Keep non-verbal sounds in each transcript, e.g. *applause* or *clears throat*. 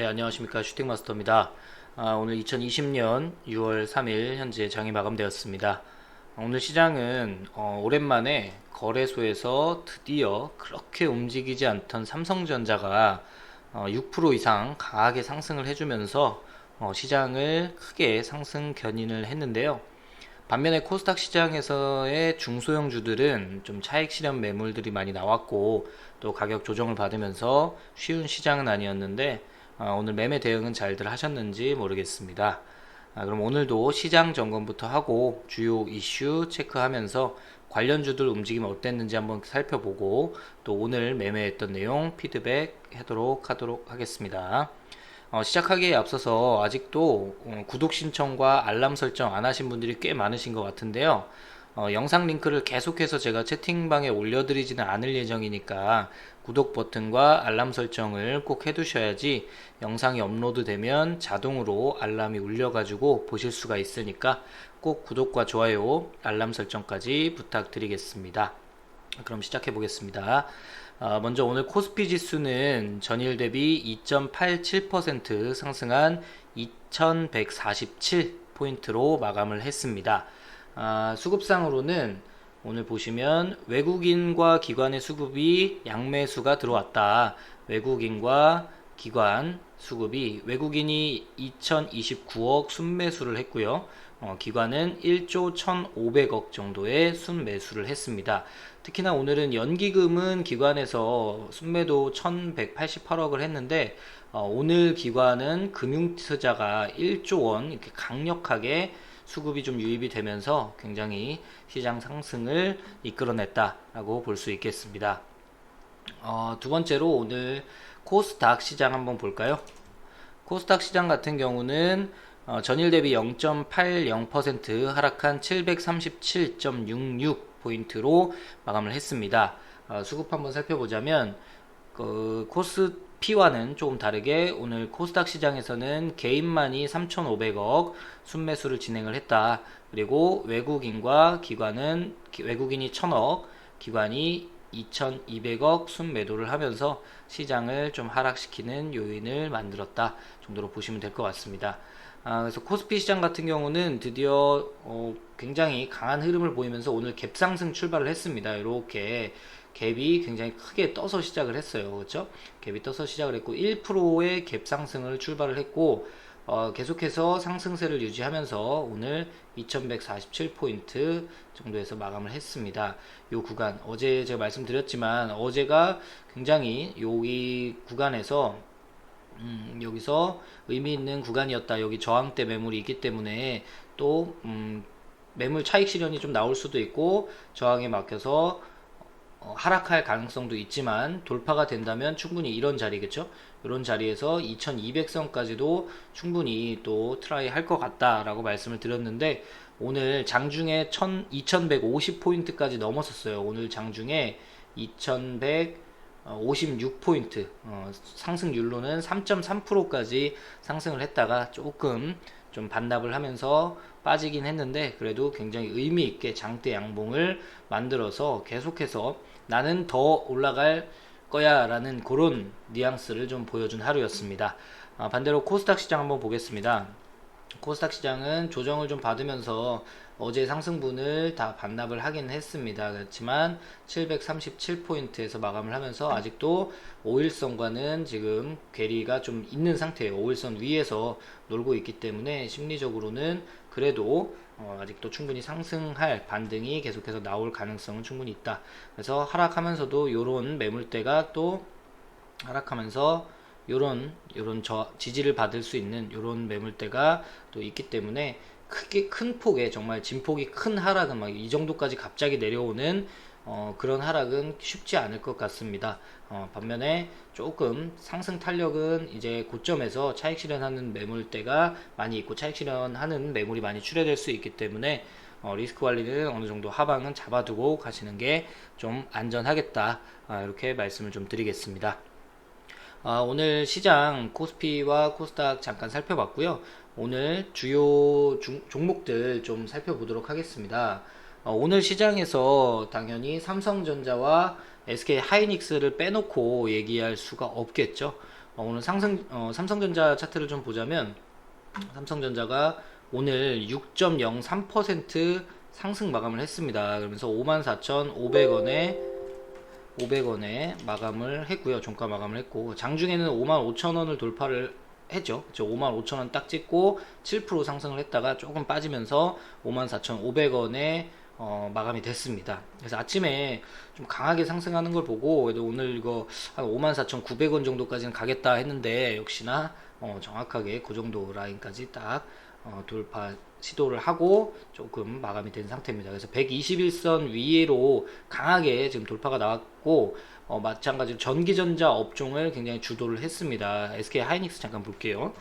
네, 안녕하십니까. 슈팅마스터입니다. 아, 오늘 2020년 6월 3일 현재 장이 마감되었습니다. 오늘 시장은 어, 오랜만에 거래소에서 드디어 그렇게 움직이지 않던 삼성전자가 어, 6% 이상 강하게 상승을 해주면서 어, 시장을 크게 상승 견인을 했는데요. 반면에 코스닥 시장에서의 중소형주들은 좀 차익 실현 매물들이 많이 나왔고 또 가격 조정을 받으면서 쉬운 시장은 아니었는데 어, 오늘 매매 대응은 잘들 하셨는지 모르겠습니다. 아, 그럼 오늘도 시장 점검부터 하고 주요 이슈 체크하면서 관련주들 움직임 어땠는지 한번 살펴보고 또 오늘 매매했던 내용 피드백 하도록 하도록 하겠습니다. 어, 시작하기에 앞서서 아직도 어, 구독 신청과 알람 설정 안 하신 분들이 꽤 많으신 것 같은데요. 어, 영상 링크를 계속해서 제가 채팅방에 올려드리지는 않을 예정이니까 구독 버튼과 알람 설정을 꼭 해두셔야지 영상이 업로드 되면 자동으로 알람이 울려가지고 보실 수가 있으니까 꼭 구독과 좋아요, 알람 설정까지 부탁드리겠습니다. 그럼 시작해 보겠습니다. 어, 먼저 오늘 코스피 지수는 전일 대비 2.87% 상승한 2147포인트로 마감을 했습니다. 아, 수급상으로는 오늘 보시면 외국인과 기관의 수급이 양매수가 들어왔다. 외국인과 기관 수급이 외국인이 2029억 순매수를 했고요. 어, 기관은 1조 1,500억 정도의 순매수를 했습니다. 특히나 오늘은 연기금은 기관에서 순매도 1,188억을 했는데 어, 오늘 기관은 금융투자가 1조 원 이렇게 강력하게 수급이 좀 유입이 되면서 굉장히 시장 상승을 이끌어냈다라고 볼 수 있겠습니다. 어, 두 번째로 오늘 코스닥 시장 한번 볼까요? 코스닥 시장 같은 경우는 어, 전일 대비 0.80% 하락한 737.66 포인트로 마감을 했습니다. 어, 수급 한번 살펴보자면 그 코스 P와는 조금 다르게 오늘 코스닥 시장에서는 개인만이 3,500억 순매수를 진행을 했다. 그리고 외국인과 기관은 외국인이 1,000억, 기관이 2,200억 순매도를 하면서 시장을 좀 하락시키는 요인을 만들었다 정도로 보시면 될 것 같습니다. 아, 그래서 코스피 시장 같은 경우는 드디어 어, 굉장히 강한 흐름을 보이면서 오늘 갭상승 출발을 했습니다. 이렇게 갭이 굉장히 크게 떠서 시작을 했어요. 그렇죠? 갭이 떠서 시작을 했고 1%의 갭 상승을 출발을 했고 어, 계속해서 상승세를 유지하면서 오늘 2147포인트 정도에서 마감을 했습니다. 이 구간 어제 제가 말씀드렸지만 어제가 굉장히 여기 구간에서 음, 여기서 의미 있는 구간이었다. 여기 저항대 매물이 있기 때문에 또 음, 매물 차익 실현이 좀 나올 수도 있고 저항에 막혀서 어, 하락할 가능성도 있지만 돌파가 된다면 충분히 이런 자리겠죠. 이런 자리에서 2200선까지도 충분히 또 트라이 할 것 같다라고 말씀을 드렸는데 오늘 장중에 2150포인트까지 넘었었어요. 오늘 장중에 2156포인트 어, 상승률로는 3.3%까지 상승을 했다가 조금 좀 반납을 하면서 빠지긴 했는데 그래도 굉장히 의미 있게 장대 양봉을 만들어서 계속해서 나는 더 올라갈 거야 라는 그런 뉘앙스를 좀 보여준 하루였습니다. 아, 반대로 코스닥 시장 한번 보겠습니다. 코스닥 시장은 조정을 좀 받으면서 어제 상승분을 다 반납을 하긴 했습니다. 그렇지만 737포인트에서 마감을 하면서 아직도 5일선과는 지금 괴리가 좀 있는 상태예요. 5일선 위에서 놀고 있기 때문에 심리적으로는 그래도 어, 아직도 충분히 상승할 반등이 계속해서 나올 가능성은 충분히 있다. 그래서 하락하면서도 요런 매물대가 또 하락하면서 요런 요런 저 지지를 받을 수 있는 요런 매물대가 또 있기 때문에 크게 큰 폭의 정말 진폭이 큰 하락은 막 이 정도까지 갑자기 내려오는 어, 그런 하락은 쉽지 않을 것 같습니다. 어, 반면에 조금 상승 탄력은 이제 고점에서 차익 실현하는 매물대가 많이 있고 차익 실현하는 매물이 많이 출회될 수 있기 때문에 어, 리스크 관리는 어느 정도 하방은 잡아두고 가시는 게 좀 안전하겠다. 아, 이렇게 말씀을 좀 드리겠습니다. 아, 오늘 시장 코스피와 코스닥 잠깐 살펴봤고요. 오늘 주요 중, 종목들 좀 살펴보도록 하겠습니다. 어, 오늘 시장에서 당연히 삼성전자와 SK 하이닉스를 빼놓고 얘기할 수가 없겠죠. 어, 오늘 상승 어, 삼성전자 차트를 좀 보자면 삼성전자가 오늘 6.03% 상승 마감을 했습니다. 그러면서 54,500원에 500원에 마감을 했고요. 종가 마감을 했고 장중에는 55,000원을 돌파를 했죠. 그렇죠. 55,000원 딱 찍고 7% 상승을 했다가 조금 빠지면서 54,500원에 어, 마감이 됐습니다. 그래서 아침에 좀 강하게 상승하는 걸 보고 오늘 이거 한 54,900원 정도까지는 가겠다 했는데 역시나 어, 정확하게 그 정도 라인까지 딱 어, 돌파 시도를 하고 조금 마감이 된 상태입니다. 그래서 121선 위로 강하게 지금 돌파가 나왔고 어, 마찬가지로 전기전자 업종을 굉장히 주도를 했습니다. SK 하이닉스 잠깐 볼게요.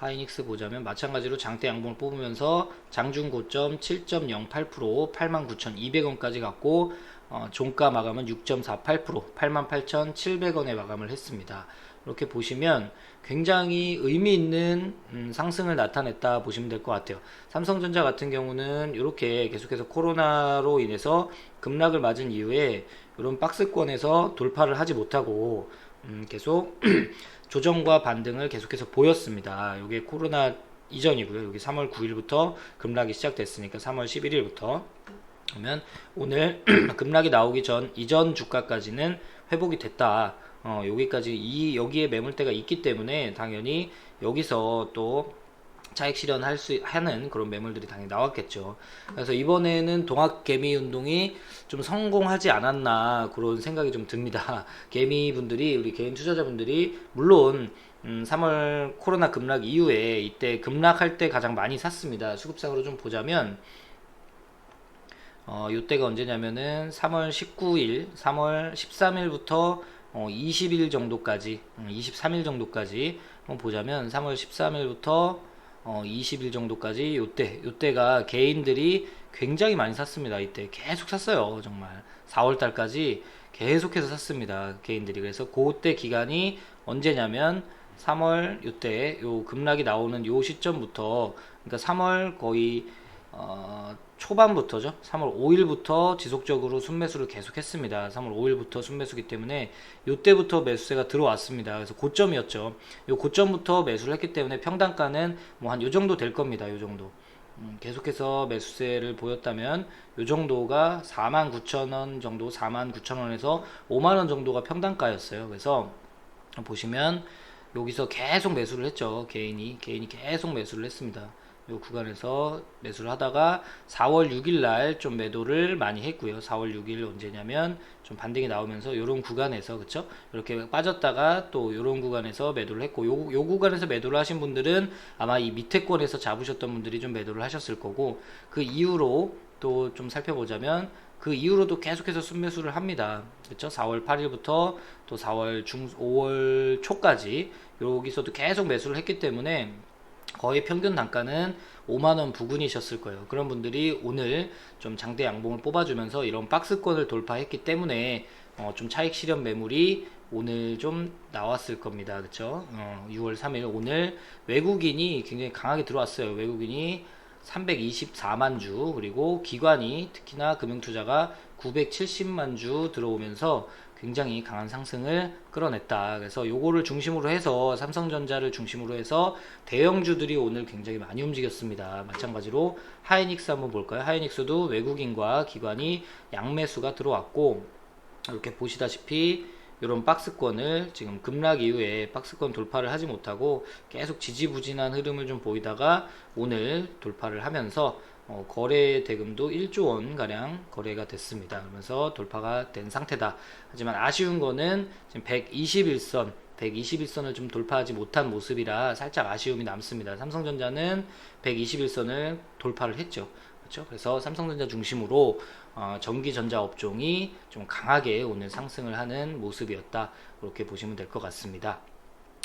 하이닉스 보자면 마찬가지로 장대 양봉을 뽑으면서 장중 고점 7.08% 89,200원까지 갔고 어, 종가 마감은 6.48% 88,700원에 마감을 했습니다. 이렇게 보시면 굉장히 의미 있는 음, 상승을 나타냈다 보시면 될 것 같아요. 삼성전자 같은 경우는 이렇게 계속해서 코로나로 인해서 급락을 맞은 이후에 이런 박스권에서 돌파를 하지 못하고 음, 계속 *clears throat* 조정과 반등을 계속해서 보였습니다. 이게 코로나 이전이고요. 여기 3월 9일부터 급락이 시작됐으니까 3월 11일부터 그러면 오늘 *clears throat* 급락이 나오기 전 이전 주가까지는 회복이 됐다. 어, 여기까지 이 여기에 매물대가 있기 때문에 당연히 여기서 또 차익 실현할 수 하는 그런 매물들이 당연히 나왔겠죠. 그래서 이번에는 동학 개미 운동이 좀 성공하지 않았나 그런 생각이 좀 듭니다. *laughs* 개미 분들이 우리 개인 투자자분들이 물론 음, 3월 코로나 급락 이후에 이때 급락할 때 가장 많이 샀습니다. 수급상으로 좀 보자면 어, 요때가 언제냐면은 3월 19일, 3월 13일부터 어, 20일 정도까지, 음, 23일 정도까지 한번 보자면 3월 13일부터 어, 20일 정도까지 요때, 요때가 개인들이 굉장히 많이 샀습니다. 이때 계속 샀어요. 정말 4월 달까지 계속해서 샀습니다. 개인들이. 그래서 그때 기간이 언제냐면 3월 요때 요 급락이 나오는 요 시점부터 그러니까 3월 거의 어, 초반부터죠. 3월 5일부터 지속적으로 순매수를 계속했습니다. 3월 5일부터 순매수기 때문에 이때부터 매수세가 들어왔습니다. 그래서 고점이었죠. 이 고점부터 매수를 했기 때문에 평단가는 뭐 한 요 정도 될 겁니다. 요 정도. 음, 계속해서 매수세를 보였다면 요 정도가 49,000원 정도, 49,000원에서 5만원 정도가 평단가였어요. 그래서 보시면 여기서 계속 매수를 했죠. 개인이 개인이 계속 매수를 했습니다. 이 구간에서 매수를 하다가 4월 6일 날 좀 매도를 많이 했고요. 4월 6일 언제냐면 좀 반등이 나오면서 이런 구간에서 그쵸? 이렇게 빠졌다가 또 이런 구간에서 매도를 했고 요, 요 구간에서 매도를 하신 분들은 아마 이 밑에 권에서 잡으셨던 분들이 좀 매도를 하셨을 거고 그 이후로 또 좀 살펴보자면 그 이후로도 계속해서 순매수를 합니다. 그렇죠? 4월 8일부터 또 4월 중 5월 초까지 여기서도 계속 매수를 했기 때문에 거의 평균 단가는 5만원 부근이셨을 거예요. 그런 분들이 오늘 좀 장대 양봉을 뽑아주면서 이런 박스권을 돌파했기 때문에 어, 좀 차익 실현 매물이 오늘 좀 나왔을 겁니다. 그쵸? 어, 6월 3일 오늘 외국인이 굉장히 강하게 들어왔어요. 외국인이 324만 주 그리고 기관이 특히나 금융투자가 970만 주 들어오면서 굉장히 강한 상승을 끌어냈다. 그래서 요거를 중심으로 해서 삼성전자를 중심으로 해서 대형주들이 오늘 굉장히 많이 움직였습니다. 마찬가지로 하이닉스 한번 볼까요? 하이닉스도 외국인과 기관이 양매수가 들어왔고 이렇게 보시다시피 이런 박스권을 지금 급락 이후에 박스권 돌파를 하지 못하고 계속 지지부진한 흐름을 좀 보이다가 오늘 돌파를 하면서 어, 거래 대금도 1조 원 가량 거래가 됐습니다. 그러면서 돌파가 된 상태다. 하지만 아쉬운 거는 지금 121선 121선을 좀 돌파하지 못한 모습이라 살짝 아쉬움이 남습니다. 삼성전자는 121선을 돌파를 했죠. 그렇죠? 그래서 삼성전자 중심으로 어, 전기전자 업종이 좀 강하게 오늘 상승을 하는 모습이었다. 그렇게 보시면 될 것 같습니다.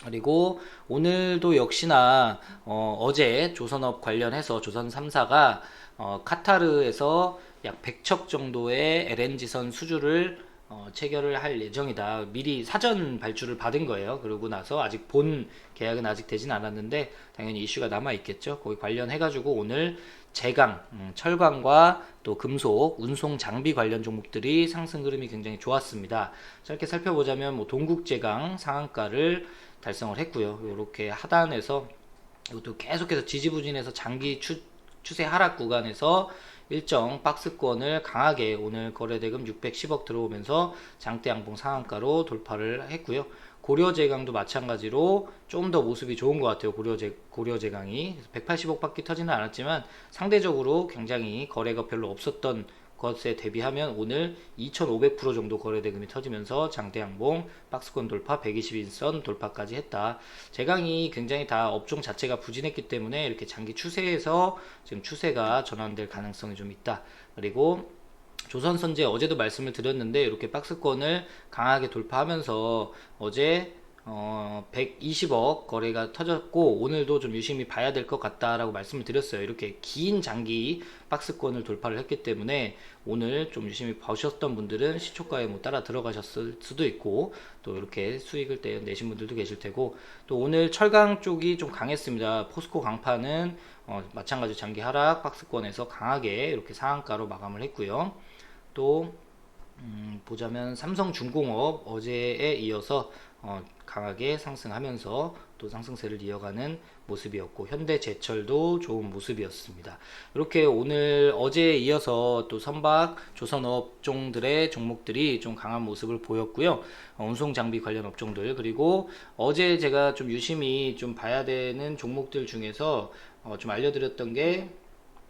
그리고 오늘도 역시나 어, 제 조선업 관련해서 조선 3사가 어, 카타르에서 약 100척 정도의 LNG선 수주를 어, 체결을 할 예정이다. 미리 사전 발주를 받은 거예요. 그러고 나서 아직 본 계약은 아직 되진 않았는데 당연히 이슈가 남아 있겠죠. 거기 관련해 가지고 오늘 제강, 음, 철강과 또 금속, 운송 장비 관련 종목들이 상승 흐름이 굉장히 좋았습니다. 짧게 살펴보자면 뭐 동국제강 상한가를 달성을 했고요. 이렇게 하단에서 이것도 계속해서 지지부진해서 장기 추, 추세 하락 구간에서 일정 박스권을 강하게 오늘 거래대금 610억 들어오면서 장대 양봉 상한가로 돌파를 했고요. 고려제강도 마찬가지로 좀 더 모습이 좋은 것 같아요. 고려제, 고려제강이 180억 밖에 터지는 않았지만 상대적으로 굉장히 거래가 별로 없었던 것에 대비하면 오늘 2,500% 정도 거래대금이 터지면서 장대 양봉 박스권 돌파 120인선 돌파까지 했다. 제강이 굉장히 다 업종 자체가 부진했기 때문에 이렇게 장기 추세에서 지금 추세가 전환될 가능성이 좀 있다. 그리고 조선선제 어제도 말씀을 드렸는데 이렇게 박스권을 강하게 돌파하면서 어제 어, 120억 거래가 터졌고 오늘도 좀 유심히 봐야 될 것 같다라고 말씀을 드렸어요. 이렇게 긴 장기 박스권을 돌파를 했기 때문에 오늘 좀 유심히 보셨던 분들은 시초가에 뭐 따라 들어가셨을 수도 있고 또 이렇게 수익을 때 내신 분들도 계실 테고 또 오늘 철강 쪽이 좀 강했습니다. 포스코 강파는 어, 마찬가지 장기 하락 박스권에서 강하게 이렇게 상한가로 마감을 했고요. 또 음, 보자면 삼성중공업 어제에 이어서 어, 강하게 상승하면서 또 상승세를 이어가는 모습이었고 현대제철도 좋은 모습이었습니다. 이렇게 오늘 어제에 이어서 또 선박 조선 업종들의 종목들이 좀 강한 모습을 보였고요. 어, 운송 장비 관련 업종들 그리고 어제 제가 좀 유심히 좀 봐야 되는 종목들 중에서 어, 좀 알려드렸던 게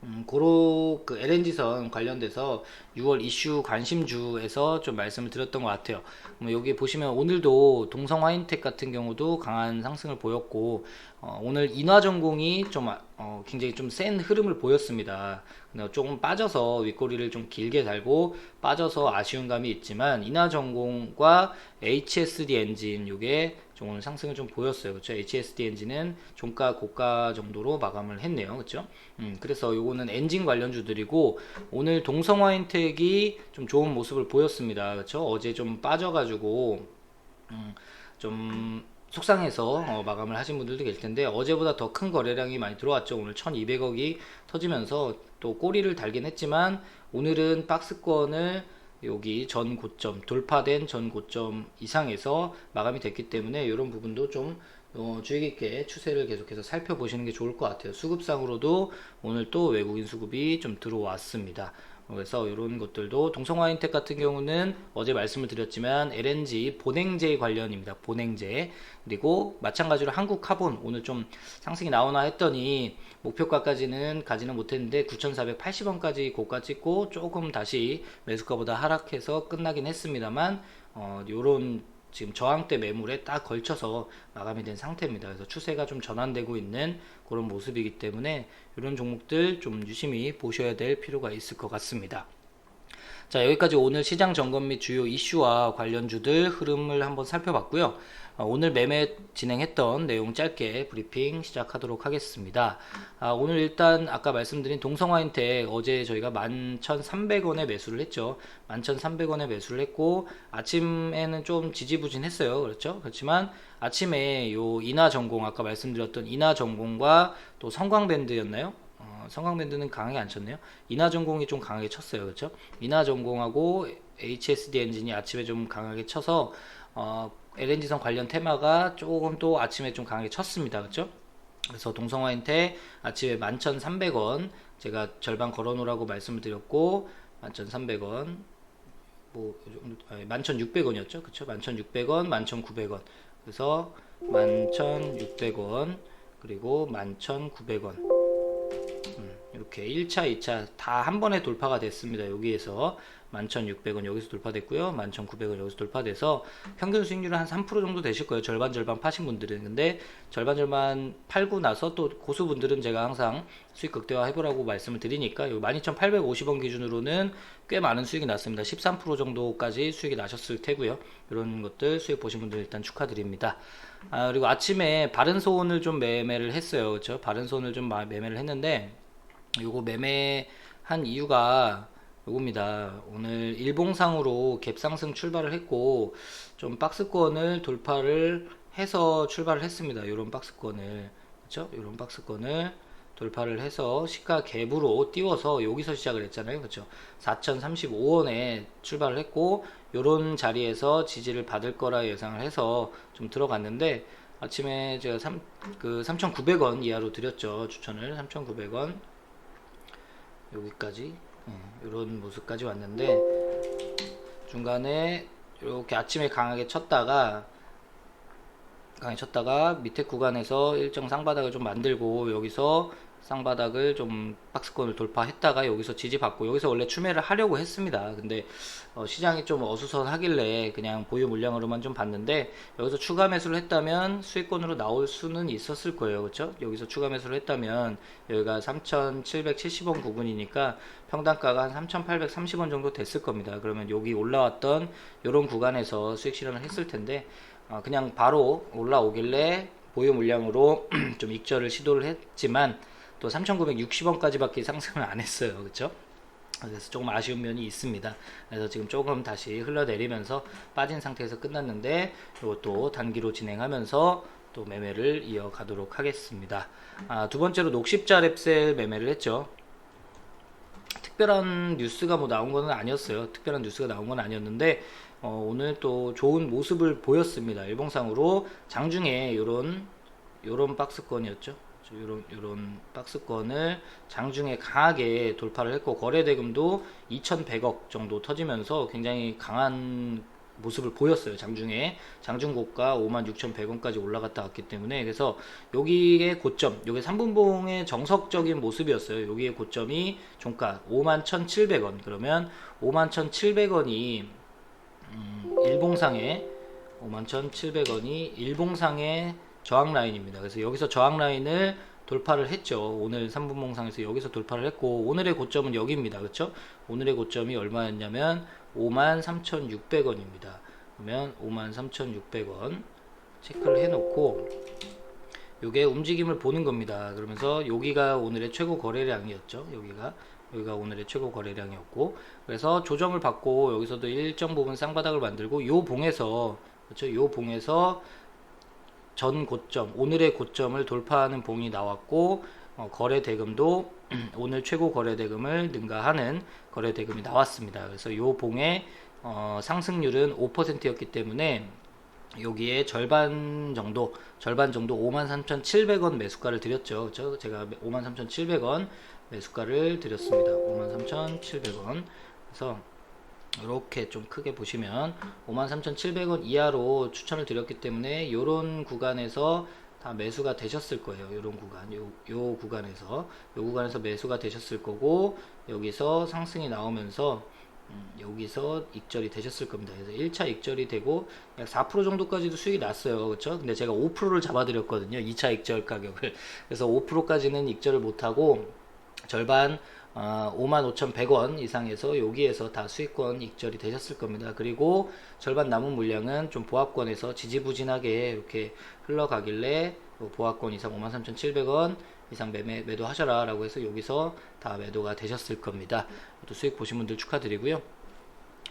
음, 고로 그 LNG선 관련돼서 6월 이슈 관심주에서 좀 말씀을 드렸던 것 같아요. 뭐 여기 보시면 오늘도 동성 화인텍 같은 경우도 강한 상승을 보였고 어, 오늘 인화전공이 좀 어, 굉장히 좀 센 흐름을 보였습니다. 조금 빠져서 윗꼬리를 좀 길게 달고 빠져서 아쉬운 감이 있지만 인화전공과 HSD 엔진 요게 좀 오늘 상승을 좀 보였어요. 그렇죠? HSD 엔진은 종가 고가 정도로 마감을 했네요. 그렇죠? 음, 그래서 요거는 엔진 관련주들이고 오늘 동성 화인텍 이 좀 좋은 모습을 보였습니다. 그렇죠? 어제 좀 빠져가지고 음, 좀 속상해서 어, 마감을 하신 분들도 계실 텐데 어제보다 더 큰 거래량이 많이 들어왔죠. 오늘 1200억이 터지면서 또 꼬리를 달긴 했지만 오늘은 박스권을 여기 전 고점 돌파된 전 고점 이상에서 마감이 됐기 때문에 이런 부분도 좀 어, 주의 깊게 추세를 계속해서 살펴보시는 게 좋을 것 같아요. 수급상으로도 오늘 또 외국인 수급이 좀 들어왔습니다. 그래서 이런 것들도 동성화인텍 같은 경우는 어제 말씀을 드렸지만 LNG 본행제 관련입니다. 본행제 그리고 마찬가지로 한국 카본 오늘 좀 상승이 나오나 했더니 목표가까지는 가지는 못했는데 9,480원까지 고가 찍고 조금 다시 매수가보다 하락해서 끝나긴 했습니다만 어, 요런 지금 저항대 매물에 딱 걸쳐서 마감이 된 상태입니다. 그래서 추세가 좀 전환되고 있는 그런 모습이기 때문에 이런 종목들 좀 유심히 보셔야 될 필요가 있을 것 같습니다. 자, 여기까지 오늘 시장 점검 및 주요 이슈와 관련주들 흐름을 한번 살펴봤고요. 어, 오늘 매매 진행했던 내용 짧게 브리핑 시작하도록 하겠습니다. 아, 오늘 일단 아까 말씀드린 동성화인텍 어제 저희가 11,300원에 매수를 했죠. 11,300원에 매수를 했고 아침에는 좀 지지부진했어요. 그렇죠? 그렇지만 아침에 요 인하 전공 아까 말씀드렸던 인하 전공과 또 성광밴드였나요? 어, 성광밴드는 강하게 안 쳤네요. 인하 전공이 좀 강하게 쳤어요. 그렇죠? 인하 전공하고 HSD 엔진이 아침에 좀 강하게 쳐서 어, LNG선 관련 테마가 조금 또 아침에 좀 강하게 쳤습니다. 그렇죠? 그래서 동성화인테 아침에 11,300원 제가 절반 걸어놓으라고 말씀을 드렸고 11,300원 뭐 11,600원이었죠. 그렇죠? 11,600원, 11,900원. 그래서 11,600원 그리고 11,900원 음, 이렇게 1차, 2차 다 한 번에 돌파가 됐습니다. 여기에서 11,600원 여기서 돌파됐고요. 11,900원 여기서 돌파돼서 평균 수익률은 한 3% 정도 되실 거예요. 절반 절반 파신 분들은. 근데 절반 절반 팔고 나서 또 고수분들은 제가 항상 수익 극대화 해보라고 말씀을 드리니까 12,850원 기준으로는 꽤 많은 수익이 났습니다. 13% 정도까지 수익이 나셨을 테고요. 이런 것들 수익 보신 분들 일단 축하드립니다. 아, 그리고 아침에 바른 소원을 좀 매매를 했어요. 그렇죠? 바른 소원을 좀 매매를 했는데 요거 매매한 이유가 요겁니다. 오늘 일봉상으로 갭상승 출발을 했고 좀 박스권을 돌파를 해서 출발을 했습니다. 요런 박스권을 그렇죠? 요런 박스권을 돌파를 해서 시가 갭으로 띄워서 여기서 시작을 했잖아요. 그렇죠? 4,035원에 출발을 했고 요런 자리에서 지지를 받을 거라 예상을 해서 좀 들어갔는데 아침에 제가 3, 그 3,900원 이하로 드렸죠. 추천을 3,900원 여기까지 이런 모습까지 왔는데 중간에 이렇게 아침에 강하게 쳤다가 강하게 쳤다가 밑에 구간에서 일정 쌍바닥을 좀 만들고 여기서 쌍바닥을 좀 박스권을 돌파했다가 여기서 지지받고 여기서 원래 추매를 하려고 했습니다. 근데 어, 시장이 좀 어수선하길래 그냥 보유 물량으로만 좀 봤는데 여기서 추가 매수를 했다면 수익권으로 나올 수는 있었을 거예요. 그렇죠? 여기서 추가 매수를 했다면 여기가 3,770원 부근이니까 평단가가 한 3,830원 정도 됐을 겁니다. 그러면 여기 올라왔던 이런 구간에서 수익 실현을 했을 텐데 어, 그냥 바로 올라오길래 보유 물량으로 *clears throat* 좀 익절을 시도를 했지만 또 3,960원까지밖에 상승을 안 했어요. 그렇죠? 그래서 조금 아쉬운 면이 있습니다. 그래서 지금 조금 다시 흘러내리면서 빠진 상태에서 끝났는데 이것도 단기로 진행하면서 또 매매를 이어가도록 하겠습니다. 아, 두 번째로 녹십자 랩셀 매매를 했죠. 특별한 뉴스가 뭐 나온 거는 아니었어요. 특별한 뉴스가 나온 건 아니었는데 어, 오늘 또 좋은 모습을 보였습니다. 일봉상으로 장중에 요런 요런 박스권이었죠. 요런 요런 박스권을 장중에 강하게 돌파를 했고 거래 대금도 2,100억 정도 터지면서 굉장히 강한 모습을 보였어요. 장중에 장중 고가 56,100원까지 올라갔다 왔기 때문에 그래서 여기의 고점, 여기 3분봉의 정석적인 모습이었어요. 여기의 고점이 종가 51,700원. 그러면 51,700원이 음, 일봉상에 51,700원이 일봉상의 저항 라인입니다. 그래서 여기서 저항 라인을 돌파를 했죠. 오늘 3분봉상에서 여기서 돌파를 했고 오늘의 고점은 여기입니다. 그렇죠? 오늘의 고점이 얼마였냐면 53,600원입니다. 그러면 53,600원 체크를 해 놓고 요게 움직임을 보는 겁니다. 그러면서 여기가 오늘의 최고 거래량이었죠. 여기가 여기가 오늘의 최고 거래량이었고 그래서 조정을 받고 여기서도 일정 부분 쌍바닥을 만들고 요 봉에서 그렇죠. 요 봉에서 전 고점 오늘의 고점을 돌파하는 봉이 나왔고 어, 거래 대금도 *clears throat* 오늘 최고 거래 대금을 능가하는 거래 대금이 나왔습니다. 그래서 요 봉의 어, 상승률은 5%였기 때문에 여기에 절반 정도 절반 정도 53,700원 매수가를 드렸죠. 그렇죠? 제가 53,700원 매수가를 드렸습니다. 53,700원. 그래서 이렇게 좀 크게 보시면 53,700원 이하로 추천을 드렸기 때문에 이런 구간에서 다 매수가 되셨을 거예요. 이런 구간, 요, 요 구간에서 요 구간에서 매수가 되셨을 거고 여기서 상승이 나오면서 음, 여기서 익절이 되셨을 겁니다. 그래서 1차 익절이 되고 약 4% 정도까지도 수익이 났어요. 그렇죠? 근데 제가 5%를 잡아드렸거든요. 2차 익절 가격을. 그래서 5%까지는 익절을 못하고 절반 어, 55,100원 이상에서 여기에서 다 수익권 익절이 되셨을 겁니다. 그리고 절반 남은 물량은 좀 보합권에서 지지부진하게 이렇게 흘러가길래 보합권 이상 53,700원 이상 매매 매도하셔라 라고 해서 여기서 다 매도가 되셨을 겁니다. 또 수익 보신 분들 축하드리고요.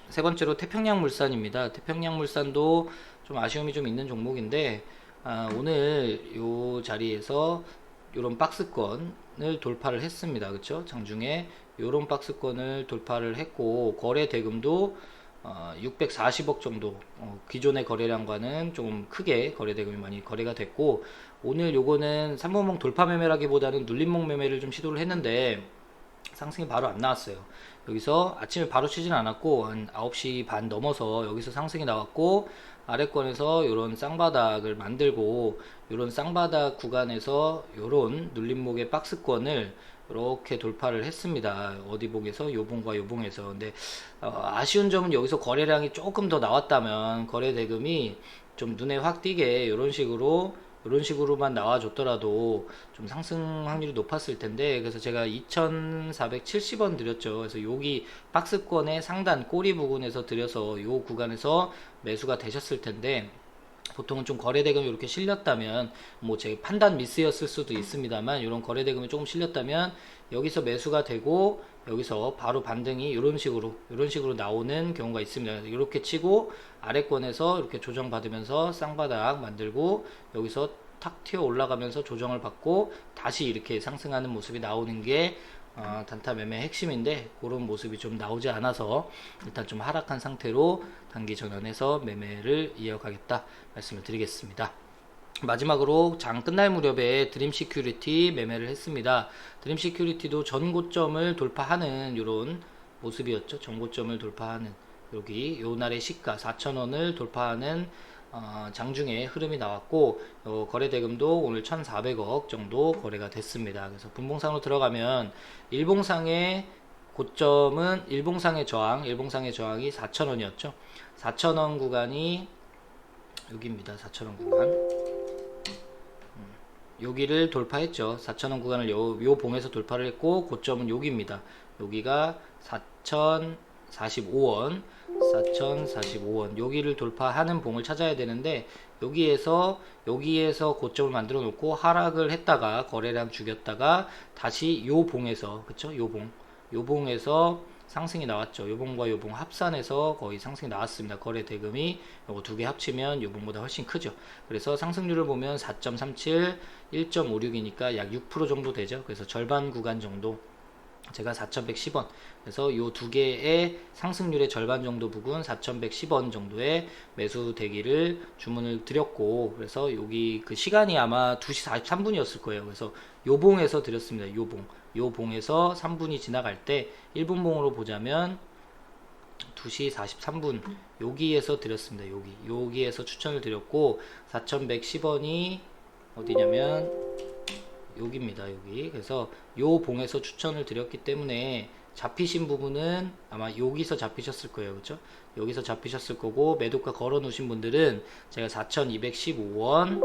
세 번째로 태평양 물산입니다. 태평양 물산도 좀 아쉬움이 좀 있는 종목인데 아, 오늘 요 자리에서 요런 박스권 을 돌파를 했습니다. 그렇죠? 장중에 요런 박스권을 돌파를 했고 거래 대금도 어, 640억 정도 어, 기존의 거래량과는 좀 크게 거래 대금이 많이 거래가 됐고 오늘 요거는 3분봉 돌파 매매라기보다는 눌림목 매매를 좀 시도를 했는데 상승이 바로 안 나왔어요. 여기서 아침에 바로 치진 않았고 한 9시 반 넘어서 여기서 상승이 나왔고 아래권에서 이런 쌍바닥을 만들고 이런 쌍바닥 구간에서 이런 눌림목의 박스권을 이렇게 돌파를 했습니다. 어디 봉에서 요봉과 요봉에서 근데 어, 아쉬운 점은 여기서 거래량이 조금 더 나왔다면 거래 대금이 좀 눈에 확 띄게 이런 식으로 이런 식으로만 나와줬더라도 좀 상승 확률이 높았을 텐데 그래서 제가 2470원 드렸죠. 그래서 여기 박스권의 상단 꼬리 부분에서 드려서 요 구간에서 매수가 되셨을 텐데 보통은 좀 거래대금이 이렇게 실렸다면 뭐 제 판단 미스였을 수도 있습니다만 이런 거래대금이 조금 실렸다면 여기서 매수가 되고 여기서 바로 반등이 이런 식으로 이런 식으로 나오는 경우가 있습니다. 이렇게 치고 아래권에서 이렇게 조정 받으면서 쌍바닥 만들고 여기서 탁 튀어 올라가면서 조정을 받고 다시 이렇게 상승하는 모습이 나오는 게 어, 단타 매매 핵심인데 그런 모습이 좀 나오지 않아서 일단 좀 하락한 상태로 단기 전환해서 매매를 이어가겠다 말씀을 드리겠습니다. 마지막으로 장 끝날 무렵에 드림 시큐리티 매매를 했습니다. 드림 시큐리티도 전 고점을 돌파하는 이런 모습이었죠. 전 고점을 돌파하는 여기 요 날의 시가 4,000원을 돌파하는 어, 장중에 흐름이 나왔고 어, 거래 대금도 오늘 1,400억 정도 거래가 됐습니다. 그래서 분봉상으로 들어가면 일봉상의 고점은 일봉상의 저항, 일봉상의 저항이 4,000원이었죠. 4,000원 구간이 여기입니다. 4,000원 구간. 음, 여기를 돌파했죠. 4,000원 구간을 요, 요 봉에서 돌파를 했고 고점은 여기입니다. 여기가 4,045원, 4,045원. 여기를 돌파하는 봉을 찾아야 되는데 여기에서 여기에서 고점을 만들어 놓고 하락을 했다가 거래량 죽였다가 다시 요 봉에서 그쵸? 요 봉. 요 봉에서 상승이 나왔죠. 요봉과 요봉 합산해서 거의 상승이 나왔습니다. 거래 대금이 요거 두 개 합치면 요봉보다 훨씬 크죠. 그래서 상승률을 보면 4.37, 1.56이니까 약 6% 정도 되죠. 그래서 절반 구간 정도 제가 4,110원. 그래서 요두 개의 상승률의 절반 정도 부분 4,110원 정도의 매수 대기를 주문을 드렸고 그래서 여기 그 시간이 아마 2시 43분이었을 거예요. 그래서 요 봉에서 드렸습니다. 요 봉. 요 봉에서 3분이 지나갈 때 1분 봉으로 보자면 2시 43분 여기에서 드렸습니다. 여기 여기에서 추천을 드렸고 4,110원이 어디냐면 여기입니다. 여기 그래서 요 봉에서 추천을 드렸기 때문에 잡히신 부분은 아마 여기서 잡히셨을 거예요. 그렇죠? 여기서 잡히셨을 거고 매도가 걸어 놓으신 분들은 제가 4,215원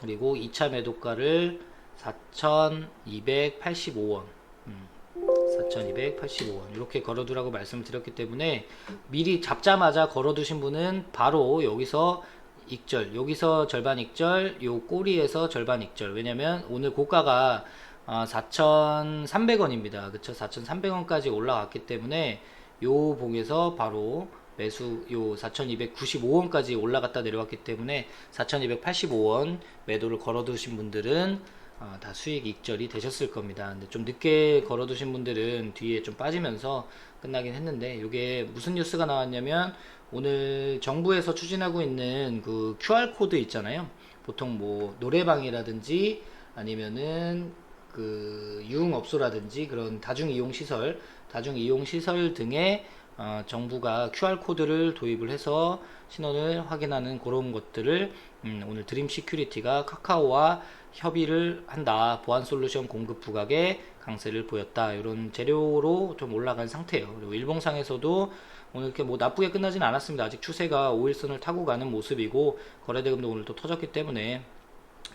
그리고 2차 매도가를 4,285원. 음, 4,285원. 이렇게 걸어두라고 말씀을 드렸기 때문에 미리 잡자마자 걸어두신 분은 바로 여기서 익절, 여기서 절반 익절, 요 꼬리에서 절반 익절. 왜냐면 오늘 고가가 아, 4,300원입니다. 그쵸? 4,300원까지 올라왔기 때문에 요 봉에서 바로 매수 요 4,295원까지 올라갔다 내려왔기 때문에 4,285원 매도를 걸어 두신 분들은 어, 다 수익 익절이 되셨을 겁니다. 근데 좀 늦게 걸어두신 분들은 뒤에 좀 빠지면서 끝나긴 했는데 이게 무슨 뉴스가 나왔냐면 오늘 정부에서 추진하고 있는 그 QR 코드 있잖아요. 보통 뭐 노래방이라든지 아니면은 그 유흥업소라든지 그런 다중이용 시설, 다중이용 시설 등에 어, 정부가 QR 코드를 도입을 해서 신원을 확인하는 그런 것들을 음, 오늘 드림 시큐리티가 카카오와 협의를 한다. 보안 솔루션 공급 부각에 강세를 보였다. 이런 재료로 좀 올라간 상태예요. 그리고 일봉상에서도 오늘 이렇게 뭐 나쁘게 끝나진 않았습니다. 아직 추세가 5일선을 타고 가는 모습이고 거래대금도 오늘 또 터졌기 때문에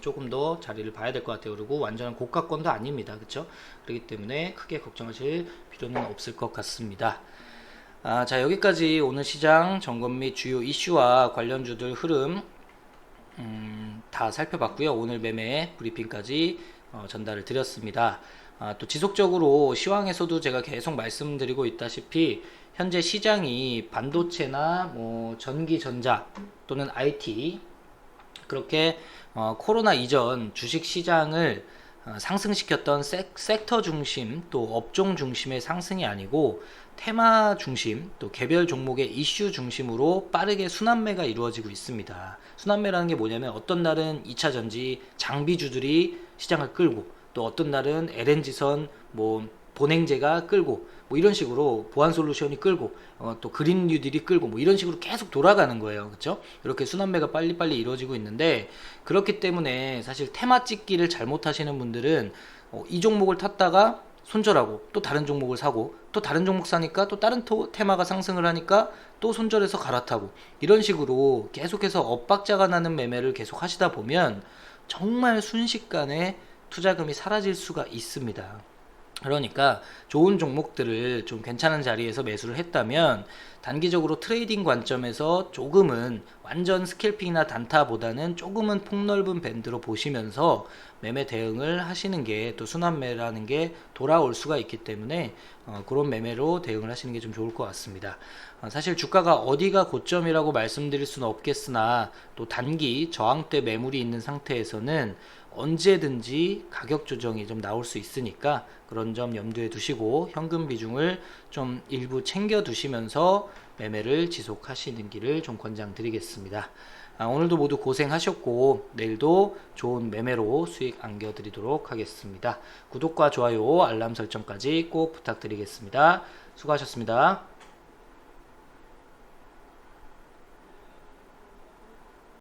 조금 더 자리를 봐야 될 것 같아요. 그리고 완전한 고가권도 아닙니다. 그렇죠? 그렇기 때문에 크게 걱정하실 필요는 없을 것 같습니다. 아, 자 여기까지 오늘 시장 점검 및 주요 이슈와 관련주들 흐름 음, 다 살펴봤고요. 오늘 매매 브리핑까지 어, 전달을 드렸습니다. 아, 또 지속적으로 시황에서도 제가 계속 말씀드리고 있다시피 현재 시장이 반도체나 뭐 전기 전자 또는 IT 그렇게 어, 코로나 이전 주식 시장을 어, 상승시켰던 섹, 섹터 중심 또 업종 중심의 상승이 아니고 테마 중심 또 개별 종목의 이슈 중심으로 빠르게 순환매가 이루어지고 있습니다. 순환매라는 게 뭐냐면 어떤 날은 2차 전지 장비주들이 시장을 끌고 또 어떤 날은 LNG선 뭐 본행제가 끌고 뭐 이런 식으로 보안 솔루션이 끌고 어, 또 그린 뉴딜이 끌고 뭐 이런 식으로 계속 돌아가는 거예요. 그렇죠? 이렇게 순환매가 빨리빨리 이루어지고 있는데 그렇기 때문에 사실 테마 찍기를 잘못하시는 분들은 어, 이 종목을 탔다가 손절하고 또 다른 종목을 사고 또 다른 종목 사니까 또 다른 토, 테마가 상승을 하니까 또 손절해서 갈아타고 이런 식으로 계속해서 엇박자가 나는 매매를 계속 하시다 보면 정말 순식간에 투자금이 사라질 수가 있습니다. 그러니까 좋은 종목들을 좀 괜찮은 자리에서 매수를 했다면 단기적으로 트레이딩 관점에서 조금은 완전 스캘핑이나 단타보다는 조금은 폭넓은 밴드로 보시면서 매매 대응을 하시는 게 또 순환매라는 게 돌아올 수가 있기 때문에 어, 그런 매매로 대응을 하시는 게 좀 좋을 것 같습니다. 어, 사실 주가가 어디가 고점이라고 말씀드릴 수는 없겠으나 또 단기 저항대 매물이 있는 상태에서는 언제든지 가격 조정이 좀 나올 수 있으니까 그런 점 염두에 두시고 현금 비중을 좀 일부 챙겨 두시면서 매매를 지속하시는 길을 좀 권장드리겠습니다. 아, 오늘도 모두 고생하셨고 내일도 좋은 매매로 수익 안겨드리도록 하겠습니다. 구독과 좋아요, 알람 설정까지 꼭 부탁드리겠습니다. 수고하셨습니다.